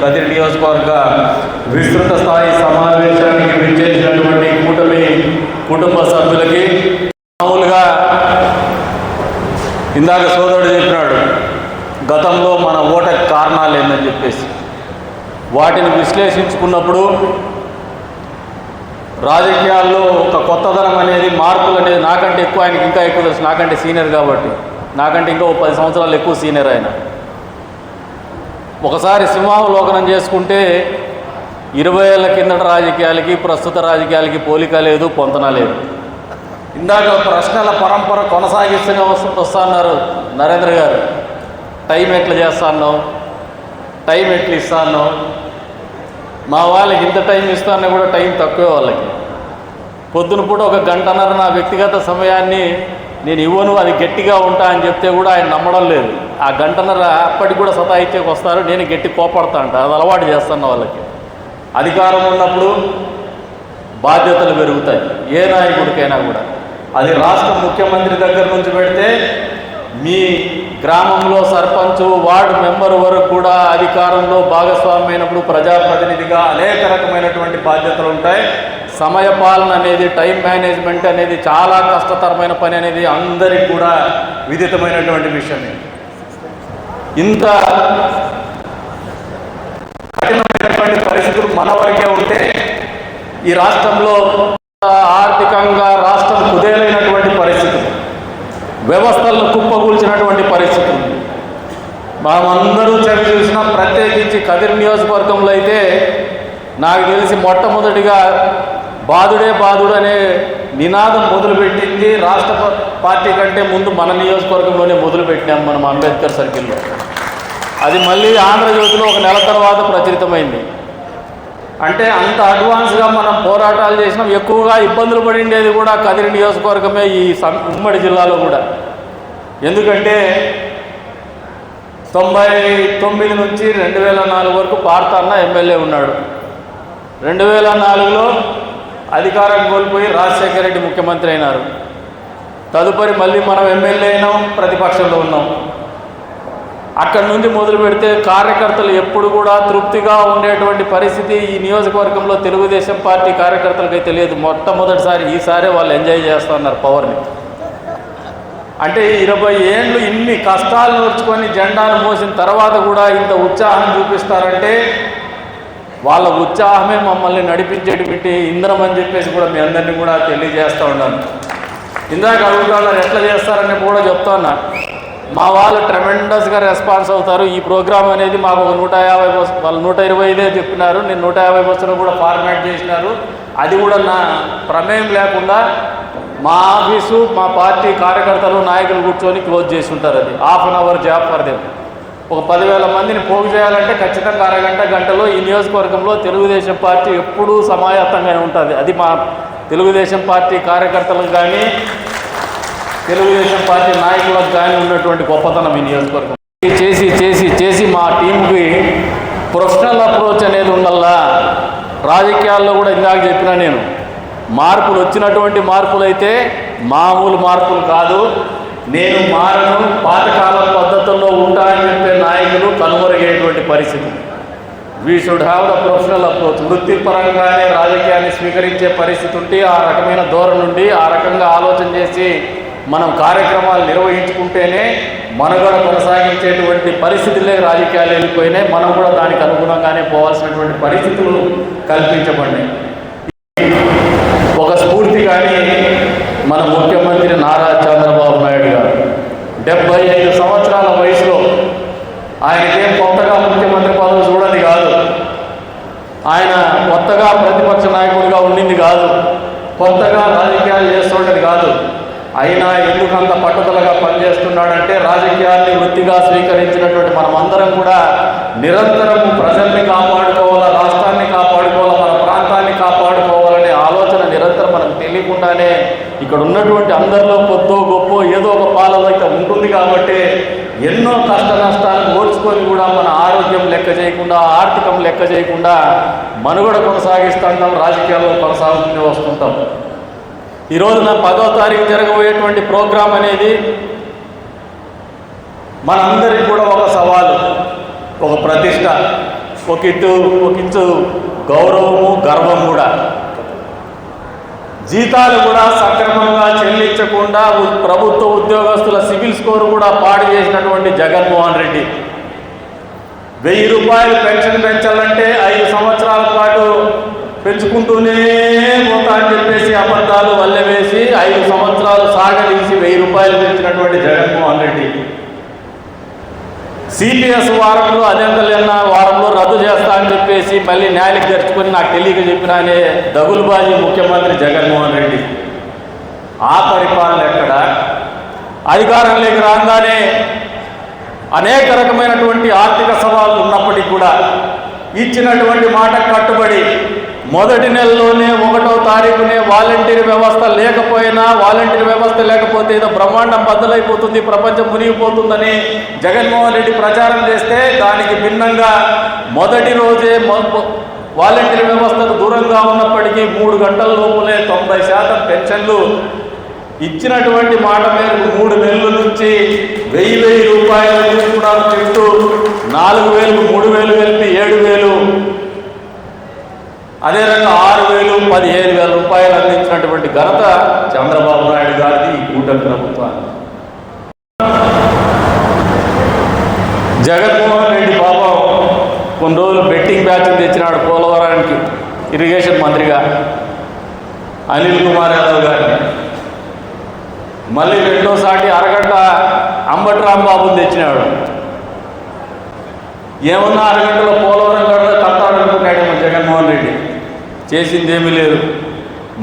కదిరి నియోజకవర్గ విస్తృత స్థాయి సమావేశానికి విచ్చేసినటువంటి కూటమి కుటుంబ సభ్యులకి మామూలుగా ఇందాక సోదరుడు చెప్పినాడు గతంలో మన ఓటకి కారణాలు ఏందని చెప్పేసి. వాటిని విశ్లేషించుకున్నప్పుడు రాజకీయాల్లో ఒక కొత్తదనం అనేది మార్పులు అనేది నాకంటే ఎక్కువ ఆయనకి ఇంకా ఎక్కువ తెలుసు. నాకంటే సీనియర్ కాబట్టి. నాకంటే ఇంకా పది సంవత్సరాలు ఎక్కువ సీనియర్ ఆయన. ఒకసారి సింహావలోకనం చేసుకుంటే ఇరవై ఏళ్ళ కిందట రాజకీయాలకి ప్రస్తుత రాజకీయాలకి పోలిక లేదు పొంతన లేదు. ఇందాక ప్రశ్నల పరంపర కొనసాగిస్తూనే వస్తున్నారు అన్నారు నరేంద్ర గారు. టైం ఎట్లా చేస్తాను టైం ఎట్లా ఇస్తాను మా వాళ్ళకి ఇంత టైం ఇస్తానని కూడా టైం తక్కువే వాళ్ళకి. పొద్దున పూట ఒక గంటన్నర నా వ్యక్తిగత సమయాన్ని నేను ఇవ్వను అది గట్టిగా ఉంటా అని చెప్తే కూడా ఆయన నమ్మడం లేదు. ఆ గంటన్నర అప్పటికి కూడా సతాయిత్యకు వస్తారు నేను గట్టి కోపడతా అంట. అది అలవాటు చేస్తాను వాళ్ళకి. అధికారం ఉన్నప్పుడు బాధ్యతలు పెరుగుతాయి ఏ నాయకుడికైనా కూడా. అది రాష్ట్ర ముఖ్యమంత్రి దగ్గర నుంచి పెడితే మీ గ్రామంలో సర్పంచ్ వార్డు మెంబర్ వరకు కూడా అధికారంలో భాగస్వామ్యమైనప్పుడు ప్రజాప్రతినిధిగా అనేక రకమైనటువంటి బాధ్యతలు ఉంటాయి. సమయ పాలన అనేది టైం మేనేజ్మెంట్ అనేది చాలా కష్టతరమైన పని అనేది అందరికీ కూడా విదితమైనటువంటి విషయమే. ఇంత కఠినమైనటువంటి పరిస్థితులు మన వరకే ఉంటే ఈ రాష్ట్రంలో ఆర్థికంగా రాష్ట్రం కుదేలైనటువంటి పరిస్థితులు వ్యవస్థలను కుప్పకూల్చినటువంటి పరిస్థితులు. మనమందరూ చవి చూసిన ప్రత్యేకించి కదిరి నియోజకవర్గంలో అయితే నాకు తెలిసి మొట్టమొదటిగా బాధుడే బాధుడు అనే నినాదం మొదలుపెట్టింది. రాష్ట్ర పార్టీ కంటే ముందు మన నియోజకవర్గంలోనే మొదలుపెట్టినాం మనం అంబేద్కర్ సర్కిల్లో. అది మళ్ళీ ఆంధ్రజ్యోతిలో ఒక నెల తర్వాత ప్రచురితమైంది. అంటే అంత అడ్వాన్స్గా మనం పోరాటాలు చేసినాం. ఎక్కువగా ఇబ్బందులు పడిండేది కూడా కదిరి నియోజకవర్గమే ఈ సం- ఉమ్మడి జిల్లాలో కూడా. ఎందుకంటే తొంభై తొమ్మిది నుంచి రెండు వేల నాలుగు వరకు పార్తన్న ఎమ్మెల్యే ఉన్నాడు. రెండు వేల నాలుగులో అధికారం కోల్పోయి రాజశేఖర రెడ్డి ముఖ్యమంత్రి అయినారు. తదుపరి మళ్ళీ మనం ఎమ్మెల్యే అయినాం ప్రతిపక్షంలో ఉన్నాం. అక్కడి నుంచి మొదలు పెడితే కార్యకర్తలు ఎప్పుడు కూడా తృప్తిగా ఉండేటువంటి పరిస్థితి ఈ నియోజకవర్గంలో తెలుగుదేశం పార్టీ కార్యకర్తలకైతే లేదు. మొట్టమొదటిసారి ఈసారి వాళ్ళు ఎంజాయ్ చేస్తున్నారు పవర్ని. అంటే ఇరవై ఏళ్ళు ఇన్ని కష్టాలు నోర్చుకొని జెండాను మోసిన తర్వాత కూడా ఇంత ఉత్సాహం చూపిస్తారంటే వాళ్ళ ఉత్సాహమే మమ్మల్ని నడిపించేటువంటి ఇంద్రం అని చెప్పేసి కూడా మీ అందరినీ కూడా తెలియజేస్తూ ఉన్నాను. ఇందాక అడుగుతున్నారు ఎట్లా చేస్తారని కూడా చెప్తున్నా మా వాళ్ళు ట్రెమెండస్గా రెస్పాన్స్ అవుతారు. ఈ ప్రోగ్రామ్ అనేది మాకు ఒక నూట యాభై వాళ్ళు నూట ఇరవై ఐదే చెప్పినారు. నేను నూట యాభై బస్సులు కూడా ఫార్మాట్ చేసినారు. అది కూడా నా ప్రమేయం లేకుండా మా ఆఫీసు మా పార్టీ కార్యకర్తలు నాయకులు కూర్చొని క్లోజ్ చేసి ఉంటారు అది. Half an hour job for them ఒక పదివేల మందిని పోగు చేయాలంటే ఖచ్చితంగా అరగంట గంటలో ఈ నియోజకవర్గంలో తెలుగుదేశం పార్టీ ఎప్పుడూ సమాయత్తంగానే ఉంటుంది. అది మా తెలుగుదేశం పార్టీ కార్యకర్తలకు కానీ తెలుగుదేశం పార్టీ నాయకులకు కానీ ఉన్నటువంటి గొప్పతనం ఈ నియోజకవర్గం. చేసి చేసి చేసి మా టీంకి ప్రొఫెషనల్ అప్రోచ్ అనేది ఉండల్లా రాజకీయాల్లో కూడా ఇందాక చెప్పినా నేను మార్పులు వచ్చినటువంటి మార్పులు అయితే మామూలు మార్పులు కాదు. నేను మారను పాతకాల పద్ధతుల్లో ఉంటానని చెప్పే పరిస్థితి. We should have the professional approach వృత్తిపరంగానే రాజకీయాన్ని స్వీకరించే పరిస్థితి ఉంటే ఆ రకమైన ధోరణి నుండి ఆ రకంగా ఆలోచన చేసి మనం కార్యక్రమాలు నిర్వహించుకుంటేనే మనుగడ కొనసాగించేటువంటి పరిస్థితులే రాజకీయాలు వెళ్ళిపోయినాయి. మనం కూడా దానికి అనుగుణంగానే పోవాల్సినటువంటి పరిస్థితులు కల్పించబడినాయి. ఒక స్ఫూర్తి కానీ మన ముఖ్యమంత్రి నారా చంద్రబాబు నాయుడు గారు. డెబ్బై ఐదు సంవత్సరాల వయసులో ఆయనకేం కొత్తగా ముఖ్యమంత్రి పదవి చూడని కాదు ఆయన కొత్తగా ప్రతిపక్ష నాయకుడిగా ఉండింది కాదు. కొత్తగా రాజకీయాలు చేస్తుండేది కాదు. అయినా ఎందుకు అంత పట్టుదలగా పనిచేస్తున్నాడంటే రాజకీయాన్ని వృత్తిగా స్వీకరించినటువంటి మనమందరం కూడా నిరంతరం ప్రజల్ని కాపాడుకోవాలా రాష్ట్రాన్ని కాపాడుకోవాలా మన ప్రాంతాన్ని కాపాడుకోవాలనే ఆలోచన నిరంతరం మనకు తెలియకుండానే ఇక్కడ ఉన్నటువంటి అందరిలో కొద్దో గొప్ప ఏదో ఒక పాలలో అయితే ఉంటుంది కాబట్టి ఎన్నో కష్ట నష్టాలను ఓర్చుకొని కూడా మన ఆరోగ్యం లెక్క చేయకుండా ఆర్థికం లెక్క చేయకుండా మనుగడ కొనసాగిస్తుంటాం రాజకీయాల్లో కొనసాగుతూనే వస్తుంటాం. ఈ రోజున పదో తారీఖు జరగబోయేటువంటి ప్రోగ్రాం అనేది మనందరికీ కూడా ఒక సవాలు ఒక ప్రతిష్ట ఒక ఇటు ఒక ఇటు గౌరవము గర్వం కూడా. జీతాలు కూడా సక్రమంగా చెల్లించకుండా ప్రభుత్వ ఉద్యోగస్తుల సివిల్ స్కోర్ కూడా పాడు చేసినటువంటి జగన్మోహన్ రెడ్డి. వెయ్యి రూపాయలు పెన్షన్ పెంచాలంటే ఐదు సంవత్సరాల పాటు పెంచుకుంటూనే పోతా అని చెప్పేసి అబద్ధాలు వల్లవేసి ఐదు సంవత్సరాలు సాగదీసి వెయ్యి రూపాయలు పెంచినటువంటి జగన్మోహన్ రెడ్డి. సిపిఎస్ వారంలో అజెండలన్న అని చెప్పేసి మళ్ళీ న్యాయాలకు తెచ్చుకొని నాకు తెలియక చెప్పిన అనే దగులుబాజీ ముఖ్యమంత్రి జగన్మోహన్ రెడ్డి. ఆ పరిపాలన ఎక్కడ? అధికారంలోకి రాగానే అనేక రకమైనటువంటి ఆర్థిక సవాళ్ళు ఉన్నప్పటికీ కూడా ఇచ్చినటువంటి మాట కట్టుబడి మొదటి నెలలోనే ఒకటో తారీఖునే వాలంటీర్ వ్యవస్థ లేకపోయినా వాలంటీర్ వ్యవస్థ లేకపోతే ఏదో బ్రహ్మాండం బద్దలైపోతుంది ప్రపంచం మునిగిపోతుందని జగన్మోహన్ రెడ్డి ప్రచారం చేస్తే దానికి భిన్నంగా మొదటి రోజే వాలంటీర్ వ్యవస్థకు దూరంగా ఉన్నప్పటికీ మూడు గంటల లోపులే తొంభై శాతం పెన్షన్లు ఇచ్చినటువంటి మాట మేరకు మూడు నెలల నుంచి వెయ్యి వెయ్యి రూపాయలు తీసుకున్నాను చెప్తూ నాలుగు వేలకు మూడు వేలు కలిపి ఏడు వేలు అదే రకంగా ఆరు వేలు పదిహేను వేల రూపాయలు అందించినటువంటి ఘనత చంద్రబాబు నాయుడు గారిది ఈ కూటమి ప్రభుత్వాన్ని జగన్మోహన్ రెడ్డి పాపం కొన్ని రోజులు బెట్టింగ్ బ్యాచ్ తెచ్చినాడు పోలవరానికి ఇరిగేషన్ మంత్రిగా. అనిల్ కుమార్ యాదవ్ గారిని. మళ్ళీ రెండోసారి అరగంట అంబటి రాంబాబుని తెచ్చినాడు. ఏమన్నా అరగంటలో పోలవరం గడ్డ కట్టాలనుకున్నాడేమో జగన్మోహన్ రెడ్డి చేసిందేమీ లేదు.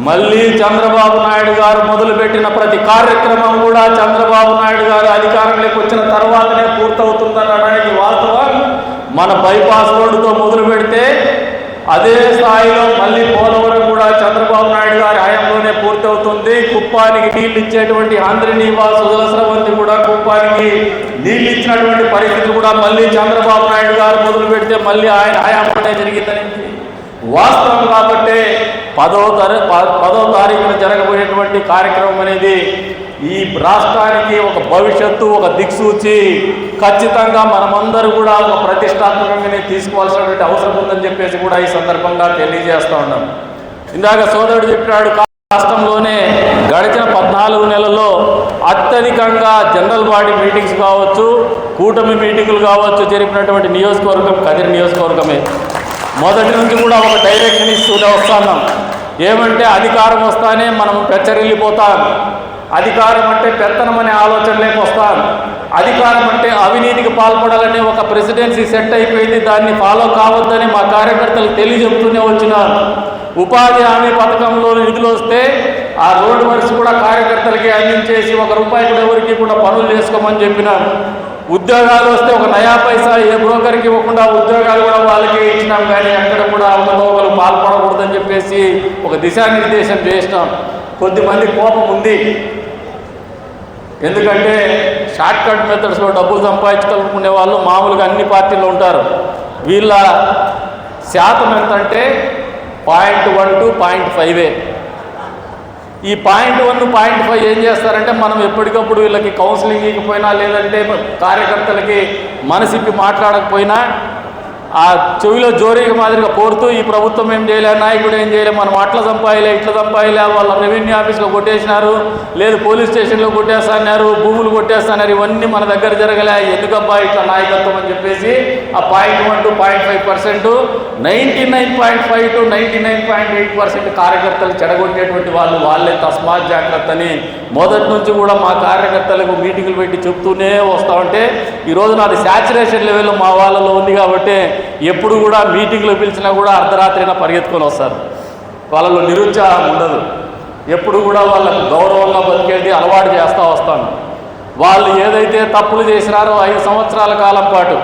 మళ్ళీ చంద్రబాబు నాయుడు గారు మొదలుపెట్టిన ప్రతి కార్యక్రమం కూడా చంద్రబాబు నాయుడు గారు అధికారంలోకి వచ్చిన తర్వాతనే పూర్తవుతుందనడానికి వాస్తవం. మన బైపాస్ రోడ్డుతో మొదలు పెడితే అదే స్థాయిలో మళ్ళీ పోలవరం కూడా చంద్రబాబు నాయుడు గారి హయాంలోనే పూర్తవుతుంది. కుప్పానికి నీళ్ళు ఇచ్చేటువంటి ఆంధ్ర నివాస్ సుదలస్రవంతి కూడా కుప్పానికి నీళ్ళు ఇచ్చినటువంటి పరిస్థితి కూడా మళ్ళీ చంద్రబాబు నాయుడు గారు మొదలు పెడితే మళ్ళీ ఆయన హయాంలోనే జరిగిందని వాస్తవం కాబట్టి పదో తర పదో తారీఖున జరగబోయేటువంటి కార్యక్రమం అనేది ఈ రాష్ట్రానికి ఒక భవిష్యత్తు ఒక దిక్సూచి. ఖచ్చితంగా మనమందరూ కూడా ఒక ప్రతిష్టాత్మకంగానే తీసుకోవాల్సినటువంటి అవసరం ఉందని చెప్పేసి కూడా ఈ సందర్భంగా తెలియజేస్తూ ఉన్నాం. ఇందాక సోదరుడు చెప్పినాడు రాష్ట్రంలోనే గడిచిన పద్నాలుగు నెలల్లో అత్యధికంగా జనరల్ బాడీ మీటింగ్స్ కావచ్చు కూటమి మీటింగులు కావచ్చు జరిపినటువంటి నియోజకవర్గం కదిరి నియోజకవర్గమే. మొదటి నుంచి కూడా ఒక డైరెక్షన్ ఇస్తూనే వస్తున్నాం ఏమంటే అధికారం వస్తానే మనం పెచ్చరిల్లిపోతాం. అధికారం అంటే పెత్తనం అనే ఆలోచనలోకి వస్తాం. అధికారం అంటే అవినీతికి పాల్పడాలనే ఒక ప్రెసిడెన్సీ సెట్ అయిపోయింది. దాన్ని ఫాలో కావద్దని మా కార్యకర్తలు తెలియజెప్తూనే వచ్చినారు. ఉపాధి హామీ పథకంలో నిధులు వస్తే ఆ రోడ్డు వర్క్స్ కూడా కార్యకర్తలకి అందించేసి ఒక రూపాయి కూడా ఎవరికి కూడా పనులు చేసుకోమని చెప్పినారు. ఉద్యోగాలు వస్తే ఒక నయా పైసా ఏ బ్రోకర్కి ఇవ్వకుండా ఉద్యోగాలు కూడా వాళ్ళకి ఇచ్చినాం కానీ అక్కడ కూడా అవకతవకలు పాల్పడకూడదని చెప్పేసి ఒక దిశానిర్దేశం చేసినాం. కొద్దిమంది కోపం ఉంది. ఎందుకంటే షార్ట్ కట్ మెథడ్స్లో డబ్బులు సంపాదించుకోవాలనుకునే వాళ్ళు మామూలుగా అన్ని పార్టీలు ఉంటారు. వీళ్ళ శాతం ఎంతంటే పాయింట్ వన్ టు పాయింట్ ఫైవే. ఈ పాయింట్ వన్ పాయింట్ ఫైవ్ ఏం చేస్తారంటే మనం ఎప్పటికప్పుడు వీళ్ళకి కౌన్సిలింగ్ పోయినా లేదంటే కార్యకర్తలకి మనసిప్పి మాట్లాడకపోయినా ఆ చెవిలో జోరీగా మాదిరిగా కోరుతూ ఈ ప్రభుత్వం ఏం చేయలే నాయకుడు ఏం చేయలే మనం అట్లా సంపాయలే ఇట్లా సంపాయలే వాళ్ళ రెవెన్యూ ఆఫీస్లో కొట్టేసినారు లేదు పోలీస్ స్టేషన్లో కొట్టేస్తున్నారు భూములు కొట్టేస్తున్నారు ఇవన్నీ మన దగ్గర జరగలే ఎందుకబ్బా ఇట్లా నాయకత్వం అని చెప్పేసి ఆ point one to point five percent ninety nine point five to ninety nine point eight percent కార్యకర్తలు చెడగొట్టేటువంటి వాళ్ళు వాళ్ళే తస్మాత్ జాగ్రత్త అని మొదటి నుంచి కూడా మా కార్యకర్తలకు మీటింగులు పెట్టి చెప్తూనే వస్తా ఉంటే ఈరోజు నాది శాచురేషన్ లెవెల్ మా వాళ్ళలో ఉంది కాబట్టి ఎప్పుడు కూడా మీటింగ్లు పిలిచినా కూడా అర్ధరాత్రిన పరిగెత్తుకొని వస్తారు. వాళ్ళలో నిరుత్సాహం ఉండదు. ఎప్పుడు కూడా వాళ్ళకు గౌరవంగా బతికేది అలవాటు చేస్తూ వస్తాను. వాళ్ళు ఏదైతే తప్పులు చేసినారో ఐదు సంవత్సరాల కాలం పాటు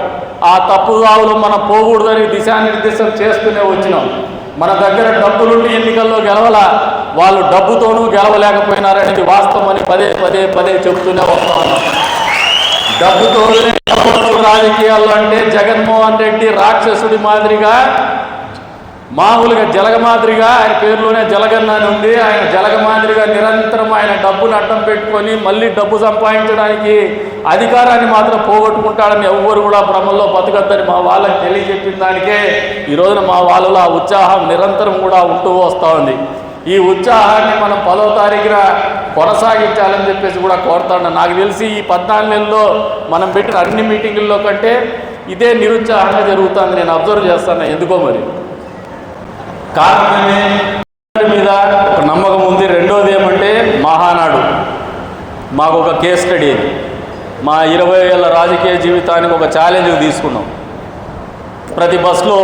ఆ తప్పుదావులు మనం పోకూడదని దిశానిర్దేశం చేస్తూనే వచ్చినాం. మన దగ్గర డబ్బులుండి ఎన్నికల్లో గెలవల వాళ్ళు డబ్బుతోనూ గెలవలేకపోయినారనేది వాస్తవం అని పదే పదే పదే చెబుతూనే వస్తా ఉన్నాం డబ్బుతోనే గెలవడం రాజకీయాల్లో అంటే జగన్మోహన్ రెడ్డి రాక్షసుడి మాదిరిగా మామూలుగా జలగ మాదిరిగా ఆయన పేరులోనే జలగన్ అని ఉంది. ఆయన జలగ మాదిరిగా నిరంతరం ఆయన డబ్బును అడ్డం పెట్టుకొని మళ్ళీ డబ్బు సంపాదించడానికి అధికారాన్ని మాత్రం పోగొట్టుకుంటాడని ఎవ్వరు కూడా భ్రమంలో బతకద్దని మా వాళ్ళకి తెలియజెప్పిన దానికే ఈ రోజున మా వాళ్ళలో ఆ ఉత్సాహం నిరంతరం కూడా ఉంటూ వస్తూ ఉంది ఈ ఉత్సాహాన్ని మనం పదో తారీఖున కొనసాగించాలని చెప్పేసి కూడా కోరుతాను నాకు తెలిసి ఈ పద్నాలుగు నెలల్లో మనం పెట్టిన అన్ని మీటింగుల్లో కంటే ఇదే నిరుత్సాహంగా జరుగుతుంది నేను అబ్జర్వ్ చేస్తాను. ఎందుకో మరి? కారణమే మీద ఒక నమ్మకం ఉంది. రెండోది ఏమంటే మహానాడు. మాకు ఒక కేస్ స్టడీ మా ఇరవై ఏళ్ళ రాజకీయ జీవితానికి ఒక ఛాలెంజ్ తీసుకున్నాం. ప్రతి బస్సులో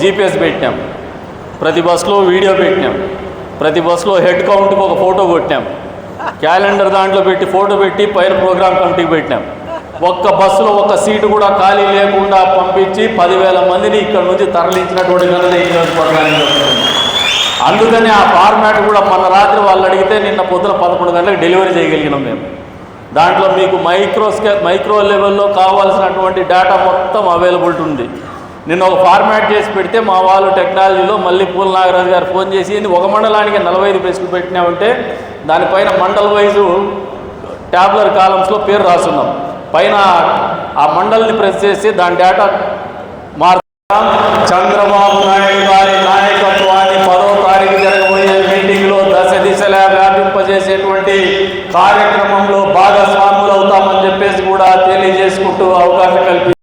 జీపీఎస్ పెట్టినాం. ప్రతి బస్సులో వీడియో పెట్టినాం. ప్రతి బస్సులో హెడ్ కౌంట్కి ఒక ఫోటో కొట్టినాం. క్యాలెండర్ దాంట్లో పెట్టి ఫోటో పెట్టి పైన ప్రోగ్రామ్ కమిటీకి పెట్టినాం. ఒక్క బస్సులో ఒక్క సీటు కూడా ఖాళీ లేకుండా పంపించి పదివేల మందిని ఇక్కడ నుంచి తరలించినటువంటి ఘనత ఈ నియోజకవర్గానికి అందుకని ఆ ఫార్మాట్ కూడా మొన్న రాత్రి వాళ్ళు అడిగితే నిన్న పొద్దున పదకొండు గంటలకు డెలివరీ చేయగలిగినాం మేము. దాంట్లో మీకు మైక్రోస్కే మైక్రో లెవెల్లో కావాల్సినటువంటి డేటా మొత్తం అవైలబిలిటీ ఉంది. నేను ఒక ఫార్మాట్ చేసి పెడితే మా వాళ్ళు టెక్నాలజీలో మళ్ళీ పూల నాగరాజు గారు ఫోన్ చేసి ఒక మండలానికి నలభై ఐదు బెస్ట్లు పెట్టినామంటే దానిపైన మండల్ వైజు ట్యాబ్లర్ కాలమ్స్లో పేరు రాస్తున్నాం పైన ఆ మండల్ని ప్రెస్ చేసి దాని డేటా మార్ చంద్రబాబు నాయుడు గారి నాయకత్వాన్ని పదో తారీఖు జరగబోయే మీటింగ్లో దశ దిశలా వ్యాపింపజేసేటువంటి కార్యక్రమం